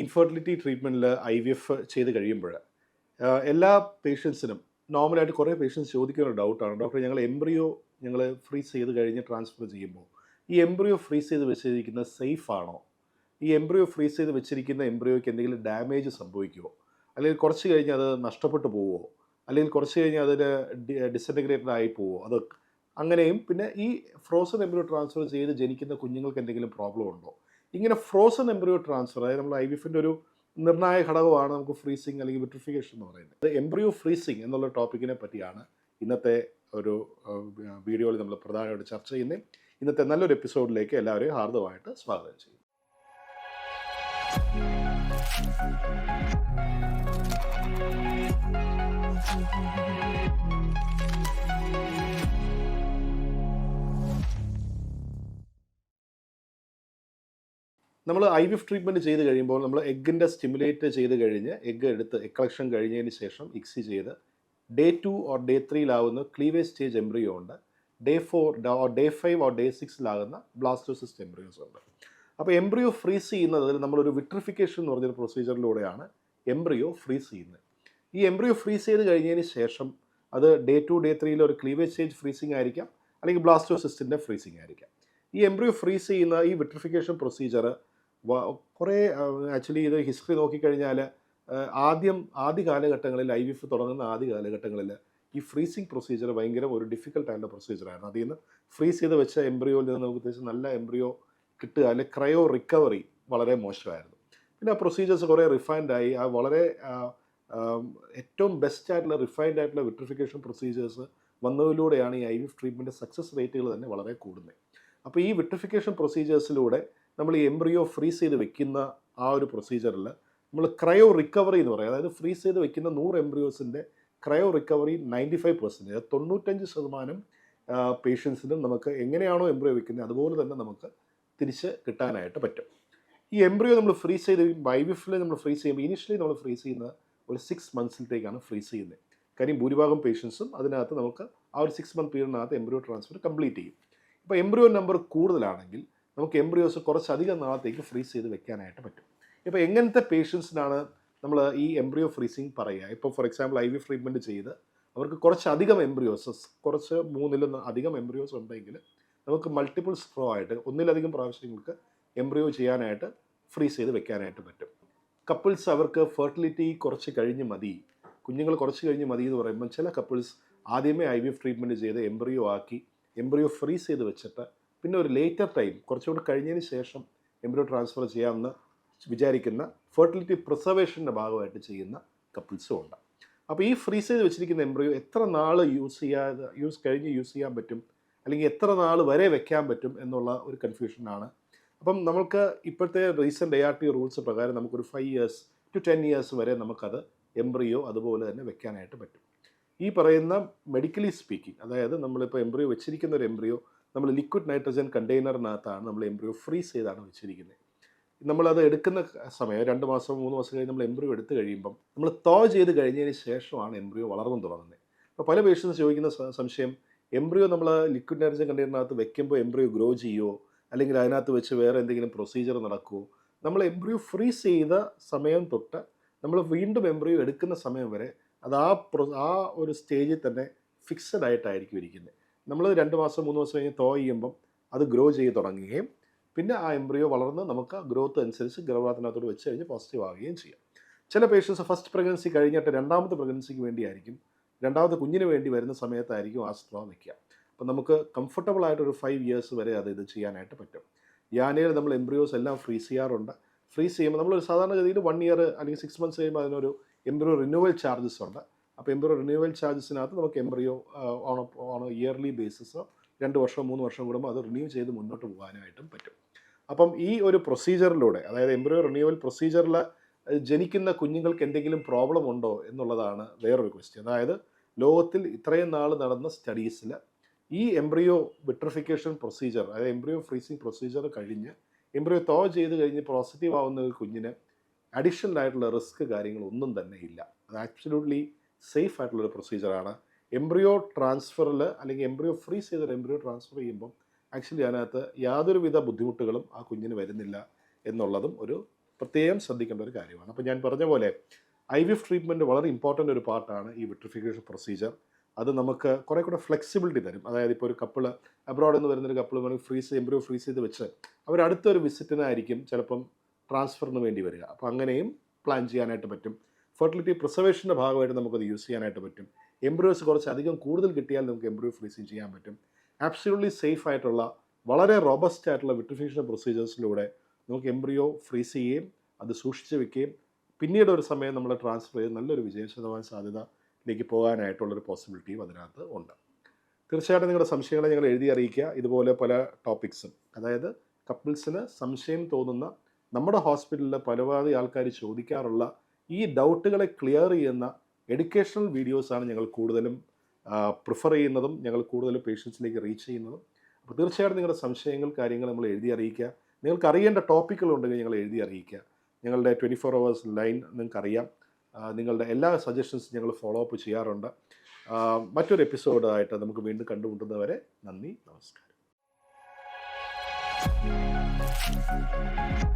Infertility ട്രീറ്റ്മെന്റിൽ I V F ചെയ്ത് കഴിയുമ്പോൾ എല്ലാ പേഷ്യൻസിനും നോർമലായിട്ട് കുറേ പേഷ്യൻസ് ചോദിക്കുന്ന ഡൗട്ടാണ് ഡോക്ടർ ഞങ്ങൾ എംബ്രിയോ ഞങ്ങൾ ഫ്രീസ് ചെയ്ത് കഴിഞ്ഞ് ട്രാൻസ്ഫർ ചെയ്യുമ്പോൾ ഈ എംബ്രിയോ ഫ്രീസ് ചെയ്ത് വെച്ചിരിക്കുന്നത് സേഫ് ആണോ? ഈ എംബ്രിയോ ഫ്രീസ് ചെയ്ത് വെച്ചിരിക്കുന്ന എംബ്രിയോയ്ക്ക് എന്തെങ്കിലും ഡാമേജ് സംഭവിക്കുമോ അല്ലെങ്കിൽ കുറച്ച് കഴിഞ്ഞ് അത് നഷ്ടപ്പെട്ടു പോവുമോ അല്ലെങ്കിൽ കുറച്ച് കഴിഞ്ഞ് അതിന് ഡിസന്റഗ്രേറ്റഡ് ആയി പോവുമോ അത് അങ്ങനെയും പിന്നെ ഈ ഫ്രോസൺ എംബ്രിയോ ട്രാൻസ്ഫർ ചെയ്ത് ജനിക്കുന്ന കുഞ്ഞുങ്ങൾക്ക് എന്തെങ്കിലും പ്രോബ്ലം ഉണ്ടോ? ഇങ്ങനെ ഫ്രോസൺ എംബ്രിയോ ട്രാൻസ്ഫർ അതായത് നമ്മൾ ഐ വി എഫിന്റെ ഒരു നിർണായക ഘടകമാണ് നമുക്ക് ഫ്രീസിങ് അല്ലെങ്കിൽ വിട്രിഫിക്കേഷൻ എന്ന് പറയുന്നത്. എംബ്രിയോ ഫ്രീസിങ് എന്നുള്ള ടോപ്പിക്കിനെ പറ്റിയാണ് ഇന്നത്തെ ഒരു വീഡിയോയിൽ നമ്മൾ പ്രധാനമായിട്ട് ചർച്ച ചെയ്യുന്നത് ഇന്നത്തെ നല്ലൊരു എപ്പിസോഡിലേക്ക് എല്ലാവരെയും ഹാർദവമായിട്ട് സ്വാഗതം ചെയ്യും നമ്മൾ ഐ വി എഫ് ട്രീറ്റ്മെന്റ് ചെയ്ത് കഴിയുമ്പോൾ നമ്മൾ എഗ്ഗിന്റെ സ്റ്റിമുലേറ്റ് ചെയ്ത് കഴിഞ്ഞ് എഗ്ഗ് എടുത്ത് എഗ് കളക്ഷൻ കഴിഞ്ഞതിന് ശേഷം ഇക്സി ചെയ്ത് ഡേ ടു ഓർ ഡേ ത്രീയിലാവുന്ന ക്ലീവേജ് സ്റ്റേജ് എംബ്രിയോ ഉണ്ട്. Day four or day five or day സിക്സിലാകുന്ന blastocyst embryos ഉണ്ട്. അപ്പോൾ എംബ്രിയോ ഫ്രീസ് ചെയ്യുന്നതിൽ നമ്മളൊരു വിട്രിഫിക്കേഷൻ എന്ന് പറഞ്ഞൊരു പ്രൊസീജിയറിലൂടെയാണ് എംബ്രിയോ ഫ്രീസ് ചെയ്യുന്നത്. ഈ എംബ്രിയോ ഫ്രീസ് ചെയ്ത് കഴിഞ്ഞതിന് ശേഷം അത് ഡേ ടു ഡേ ത്രീയിൽ ഒരു ക്ലീവേജ് സ്റ്റേജ് ഫ്രീസിങ് ആയിരിക്കാം. അല്ലെങ്കിൽ ബ്ലാസ്റ്റോസിസ്റ്റിന്റെ ഫ്രീസിങ് ആയിരിക്കാം. ഈ എംബ്രിയോ ഫ്രീസ് ചെയ്യുന്ന ഈ വിട്രിഫിക്കേഷൻ പ്രൊസീജിയർ കുറേ ആക്ച്വലി ഇത് ഹിസ്റ്ററി നോക്കിക്കഴിഞ്ഞാൽ ആദ്യം ആദ്യ കാലഘട്ടങ്ങളിൽ ഐ വി എഫ് തുടങ്ങുന്ന ആദ്യ കാലഘട്ടങ്ങളിൽ ഈ ഫ്രീസിങ് പ്രൊസീജിയർ ഭയങ്കര ഒരു ഡിഫിക്കൽട്ടായിട്ടുള്ള പ്രൊസീജിയറായിരുന്നു അതിൽ നിന്ന് ഫ്രീസ് ചെയ്ത് വെച്ച എംബ്രിയോയിൽ നിന്ന് നമുക്ക് ഉദ്ദേശിച്ച് നല്ല എംബ്രിയോ കിട്ടുക അല്ലെങ്കിൽ ക്രയോ റിക്കവറി വളരെ മോശമായിരുന്നു. പിന്നെ ആ പ്രൊസീജിയേഴ്സ് കുറേ റിഫൈൻഡ് ആയി. ആ വളരെ ഏറ്റവും ബെസ്റ്റ് ആയിട്ടുള്ള റിഫൈൻഡ് ആയിട്ടുള്ള വിട്രിഫിക്കേഷൻ പ്രൊസീജിയേഴ്സ് വന്നതിലൂടെയാണ് ഈ I V F treatment success റേറ്റുകൾ തന്നെ വളരെ കൂടുന്നത്. അപ്പോൾ ഈ വിട്രിഫിക്കേഷൻ പ്രൊസീജിയേഴ്സിലൂടെ നമ്മൾ ഈ എംബ്രിയോ ഫ്രീസ് ചെയ്ത് വെക്കുന്ന ആ ഒരു പ്രൊസീജിയറിൽ നമ്മൾ ക്രയോ റിക്കവറി എന്ന് പറയും. അതായത് ഫ്രീസ് ചെയ്ത് വെക്കുന്ന നൂറ് എംബ്രിയോസിന്റെ cryo recovery ninety five percentage തൊണ്ണൂറ്റഞ്ച് ശതമാനം പേഷ്യൻസിനും നമുക്ക് എങ്ങനെയാണോ എംബ്രിയോ വെക്കുന്നത് അതുപോലെ തന്നെ നമുക്ക് തിരിച്ച് കിട്ടാനായിട്ട് പറ്റും. ഈ എംബ്രിയോ നമ്മൾ ഫ്രീസ് ചെയ്ത് ബൈവിഫിൽ നമ്മൾ ഫ്രീസ് ചെയ്യുമ്പോൾ ഇനിഷ്യലി നമ്മൾ ഫ്രീസ് ചെയ്യുന്നത് ഒരു സിക്സ് മന്ത്സിലത്തേക്കാണ് ഫ്രീസ് ചെയ്യുന്നത്. കാര്യം ഭൂരിഭാഗം പേഷ്യൻസും അതിനകത്ത് നമുക്ക് ആ ഒരു സിക്സ് മന്ത് പീരീഡിനകത്ത് എംബ്രിയോ ട്രാൻസ്ഫർ കംപ്ലീറ്റ് ചെയ്യും. ഇപ്പോൾ എംബ്രിയോ നമ്പർ കൂടുതലാണെങ്കിൽ നമുക്ക് എംബ്രിയോസ് കുറച്ചധികം നാളത്തേക്ക് ഫ്രീസ് ചെയ്ത് വെക്കാനായിട്ട് പറ്റും. ഇപ്പോൾ എങ്ങനത്തെ പേഷ്യൻസിനാണ് നമ്മൾ ഈ എംബ്രിയോ ഫ്രീസിങ് പറയുക? ഇപ്പോൾ for example I V treatment ചെയ്ത് അവർക്ക് കുറച്ചധികം എംബ്രിയോസ് കുറച്ച് മൂന്നിലും അധികം എംബ്രിയോസ് ഉണ്ടെങ്കിൽ നമുക്ക് മൾട്ടിപ്പിൾ സ്ട്രോ ആയിട്ട് ഒന്നിലധികം പ്രാവശ്യങ്ങൾക്ക് എംബ്രിയോ ചെയ്യാനായിട്ട് ഫ്രീസ് ചെയ്ത് വെക്കാനായിട്ട് പറ്റും. കപ്പിൾസ് അവർക്ക് ഫെർട്ടിലിറ്റി കുറച്ച് കഴിഞ്ഞ് മതി. കുഞ്ഞുങ്ങൾ കുറച്ച് കഴിഞ്ഞ് മതി എന്ന് പറയുമ്പോൾ ചില കപ്പിൾസ് ആദ്യമേ ഐ വി ട്രീറ്റ്മെന്റ് ചെയ്ത് എംബ്രിയോ ആക്കി എംബ്രിയോ ഫ്രീസ് ചെയ്ത് വെച്ചിട്ട് പിന്നെ ഒരു ലേറ്റർ ടൈം കുറച്ചുകൂടി കഴിഞ്ഞതിന് ശേഷം എംബ്രോ ട്രാൻസ്ഫർ ചെയ്യാമെന്ന് വിചാരിക്കുന്ന ഫെർട്ടിലിറ്റി പ്രിസർവേഷന്റെ ഭാഗമായിട്ട് ചെയ്യുന്ന കപ്പിൾസും ഉണ്ട്. അപ്പോൾ ഈ ഫ്രീസ് ചെയ്ത് വെച്ചിരിക്കുന്ന എംബ്രിയോ എത്ര നാൾ യൂസ് ചെയ്യാതെ യൂസ് കഴിഞ്ഞ് യൂസ് ചെയ്യാൻ പറ്റും? അല്ലെങ്കിൽ എത്ര നാൾ വരെ വെക്കാൻ പറ്റും എന്നുള്ള ഒരു കൺഫ്യൂഷനാണ് അപ്പം നമുക്ക് ഇപ്പോഴത്തെ recent A R T rules പ്രകാരം നമുക്കൊരു five years to ten years വരെ നമുക്കത് എംബ്രിയോ അതുപോലെ തന്നെ വെക്കാനായിട്ട് പറ്റും. ഈ പറയുന്ന മെഡിക്കലി സ്പീക്കിംഗ് അതായത് നമ്മളിപ്പോൾ എംബ്രിയോ വെച്ചിരിക്കുന്ന ഒരു എംബ്രിയോ നമ്മൾ ലിക്വിഡ് നൈട്രജൻ കണ്ടെയ്നറിനകത്താണ് നമ്മൾ എംബ്രിയോ ഫ്രീസ് ചെയ്താണ് വെച്ചിരിക്കുന്നത് നമ്മളത് എടുക്കുന്ന സമയം രണ്ട് മാസം മൂന്ന് മാസം കഴിഞ്ഞ് നമ്മൾ എംബ്രിയോ എടുത്തു കഴിയുമ്പം നമ്മൾ തോ ചെയ്ത് കഴിഞ്ഞതിന് ശേഷമാണ് എംബ്രിയോ വളർന്നു തുടങ്ങുന്നത് അപ്പോൾ പല പേഷ്യൻസ് ചോദിക്കുന്ന സംശയം എംബ്രിയോ നമ്മൾ ലിക്വിഡ് നൈട്രജൻ കണ്ടെയ്നറിനകത്ത് വെക്കുമ്പോൾ എംബ്രിയോ ഗ്രോ ചെയ്യുമോ അല്ലെങ്കിൽ അതിനകത്ത് വെച്ച് വേറെ എന്തെങ്കിലും പ്രൊസീജിയർ നടക്കുമോ നമ്മൾ എംബ്രിയോ ഫ്രീസ് ചെയ്ത സമയം തൊട്ട് നമ്മൾ വീണ്ടും എംബ്രിയോ എടുക്കുന്ന സമയം വരെ അത് ആ ആ ഒരു സ്റ്റേജിൽ തന്നെ ഫിക്സഡ് ആയിട്ടായിരിക്കും ഇരിക്കുന്നത് നമ്മൾ രണ്ട് മാസം മൂന്ന് മാസം കഴിഞ്ഞ് തോ ചെയ്യുമ്പം അത് ഗ്രോ ചെയ്ത് തുടങ്ങുകയും പിന്നെ ആ എംബ്രിയോ വളർന്ന് നമുക്ക് ഗ്രോത്ത് അനുസരിച്ച് ഗർഭപാത്രത്തിനകത്തോട് വെച്ച് കഴിഞ്ഞ് പോസിറ്റീവ് ആവുകയും ചെയ്യാം. ചില പേഷ്യൻസ് ഫസ്റ്റ് പ്രഗ്നൻസി കഴിഞ്ഞിട്ട് രണ്ടാമത്തെ പ്രഗ്നൻസിക്ക് വേണ്ടിയായിരിക്കും രണ്ടാമത്തെ കുഞ്ഞിന് വേണ്ടി വരുന്ന സമയത്തായിരിക്കും ആ സ്ട്രോ വയ്ക്കുക അപ്പം നമുക്ക് കംഫർട്ടബിൾ ആയിട്ട് ഒരു ഫൈവ് ഇയേഴ്സ് വരെ അത് ഇത് ചെയ്യാനായിട്ട് പറ്റും. യാനയിൽ നമ്മൾ എംബ്രിയോസ് എല്ലാം ഫ്രീസ് ചെയ്യാറുണ്ട്. ഫ്രീസ് ചെയ്യുമ്പോൾ നമ്മളൊരു സാധാരണഗതിയിൽ വൺ ഇയർ അല്ലെങ്കിൽ സിക്സ് മന്ത്സ് കഴിയുമ്പോൾ അതിനൊരു എംബ്രിയോ റിന്യൂവൽ ചാർജസ് ഉണ്ട്. അപ്പോൾ എംബ്രിയോ റിന്യൂവൽ ചാർജസിനകത്ത് നമുക്ക് എംബ്രിയോ ഓൺ ഓൺ ഇയർലി ബേസിസോ രണ്ട് വർഷം മൂന്ന് വർഷം കൂടുമ്പോൾ അത് റിന്യൂ ചെയ്ത് മുന്നോട്ട് പോകാനായിട്ടും പറ്റും. അപ്പം ഈ ഒരു പ്രൊസീജിയറിലൂടെ അതായത് എംബ്രിയോ റിന്യൂവൽ പ്രൊസീജിയറിൽ ജനിക്കുന്ന കുഞ്ഞുങ്ങൾക്ക് എന്തെങ്കിലും പ്രോബ്ലം ഉണ്ടോ എന്നുള്ളതാണ് വേറൊരു ക്വസ്റ്റ്യൻ അതായത് ലോകത്തിൽ ഇത്രയും നാൾ നടന്ന സ്റ്റഡീസിൽ ഈ എംബ്രിയോ വിട്രിഫിക്കേഷൻ പ്രൊസീജിയർ അതായത് എംബ്രിയോ ഫ്രീസിങ് പ്രൊസീജിയർ കഴിഞ്ഞ് എംബ്രിയോ തോ ചെയ്ത് കഴിഞ്ഞ് പോസിറ്റീവ് ആവുന്ന ഒരു കുഞ്ഞിന് അഡീഷണൽ ആയിട്ടുള്ള റിസ്ക് കാര്യങ്ങളൊന്നും തന്നെ ഇല്ല. അത് ആക്ച്വലൂട്ട്ലി സേഫ് ആയിട്ടുള്ളൊരു പ്രൊസീജിയറാണ് എംബ്രിയോ ട്രാൻസ്ഫറിൽ അല്ലെങ്കിൽ എംബ്രിയോ ഫ്രീസ് ചെയ്തൊരു എംബ്രിയോ ട്രാൻസ്ഫർ ചെയ്യുമ്പം ആക്ച്വലി അതിനകത്ത് യാതൊരുവിധ ബുദ്ധിമുട്ടുകളും ആ കുഞ്ഞിന് വരുന്നില്ല എന്നുള്ളതും ഒരു പ്രത്യേകം ശ്രദ്ധിക്കേണ്ട ഒരു കാര്യമാണ്. അപ്പോൾ ഞാൻ പറഞ്ഞ പോലെ ഐ വി എഫ് ട്രീറ്റ്മെന്റ് വളരെ ഇമ്പോർട്ടന്റ് ഒരു പാർട്ടാണ് ഈ വിട്രിഫിക്കേഷൻ പ്രൊസീജിയർ അത് നമുക്ക് കുറേ കൂടെ ഫ്ലെക്സിബിലിറ്റി തരും. അതായത് ഇപ്പോൾ ഒരു കപ്പിൾ അബ്രോഡ് എന്ന് വരുന്നൊരു കപ്പിൾ വേണമെങ്കിൽ ഫ്രീസ് എംബ്രിയോ ഫ്രീസ് ചെയ്ത് വെച്ച് അവർ അടുത്തൊരു വിസിറ്റിനായിരിക്കും ചിലപ്പം ട്രാൻസ്ഫറിന് വേണ്ടി വരിക. അപ്പോൾ അങ്ങനെയും പ്ലാൻ ചെയ്യാനായിട്ട് പറ്റും. ഫെർട്ടിലിറ്റി പ്രിസർവേഷന്റെ ഭാഗമായിട്ട് നമുക്കത് യൂസ് ചെയ്യാനായിട്ട് പറ്റും. എംബ്രിയോസ് കുറച്ച് അധികം കൂടുതൽ കിട്ടിയാൽ നമുക്ക് എംബ്രിയോ ഫ്രീസിങ് ചെയ്യാൻ പറ്റും. ആബ്സല്യൂട്ട്ലി സേഫ് ആയിട്ടുള്ള വളരെ റോബസ്റ്റ് ആയിട്ടുള്ള വിട്രിഫിക്കേഷൻ പ്രൊസീജിയേഴ്സിലൂടെ നമുക്ക് എംബ്രിയോ ഫ്രീസ് ചെയ്യുകയും അത് സൂക്ഷിച്ച് വെക്കുകയും പിന്നീട് ഒരു സമയം നമ്മൾ ട്രാൻസ്ഫർ ചെയ്ത് നല്ലൊരു വിജയ ശതമാന സാധ്യതയിലേക്ക് പോകാനായിട്ടുള്ളൊരു പോസിബിലിറ്റിയും അതിനകത്ത് ഉണ്ട്. തീർച്ചയായിട്ടും നിങ്ങളുടെ സംശയങ്ങളെ ഞങ്ങൾ എഴുതി അറിയിക്കുക. ഇതുപോലെ പല ടോപ്പിക്സും അതായത് കപ്പിൾസിന് സംശയം തോന്നുന്ന നമ്മുടെ ഹോസ്പിറ്റലിൽ പരമാവധി ആൾക്കാർ ചോദിക്കാറുള്ള ഈ ഡൗട്ടുകളെ ക്ലിയർ ചെയ്യുന്ന എഡ്യൂക്കേഷണൽ വീഡിയോസാണ് ഞങ്ങൾ കൂടുതലും പ്രിഫർ ചെയ്യുന്നതും ഞങ്ങൾ കൂടുതലും പേഷ്യൻസിലേക്ക് റീച്ച് ചെയ്യുന്നതും. അപ്പോൾ തീർച്ചയായിട്ടും നിങ്ങളുടെ സംശയങ്ങൾ കാര്യങ്ങൾ നമ്മൾ എഴുതി അറിയിക്കുക. നിങ്ങൾക്ക് അറിയേണ്ട ടോപ്പിക്കുകൾ ഉണ്ടെങ്കിൽ ഞങ്ങൾ എഴുതി അറിയിക്കുക. ഞങ്ങളുടെ ട്വന്റി ഫോർ അവേഴ്സ് ലൈൻ നിങ്ങൾക്ക് അറിയാം. നിങ്ങളുടെ എല്ലാ സജഷൻസും ഞങ്ങൾ ഫോളോ അപ്പ് ചെയ്യാറുണ്ട്. മറ്റൊരു എപ്പിസോഡായിട്ട് നമുക്ക് വീണ്ടും കണ്ടുമുട്ടുന്നവരെ നന്ദി നമസ്കാരം. Thank you.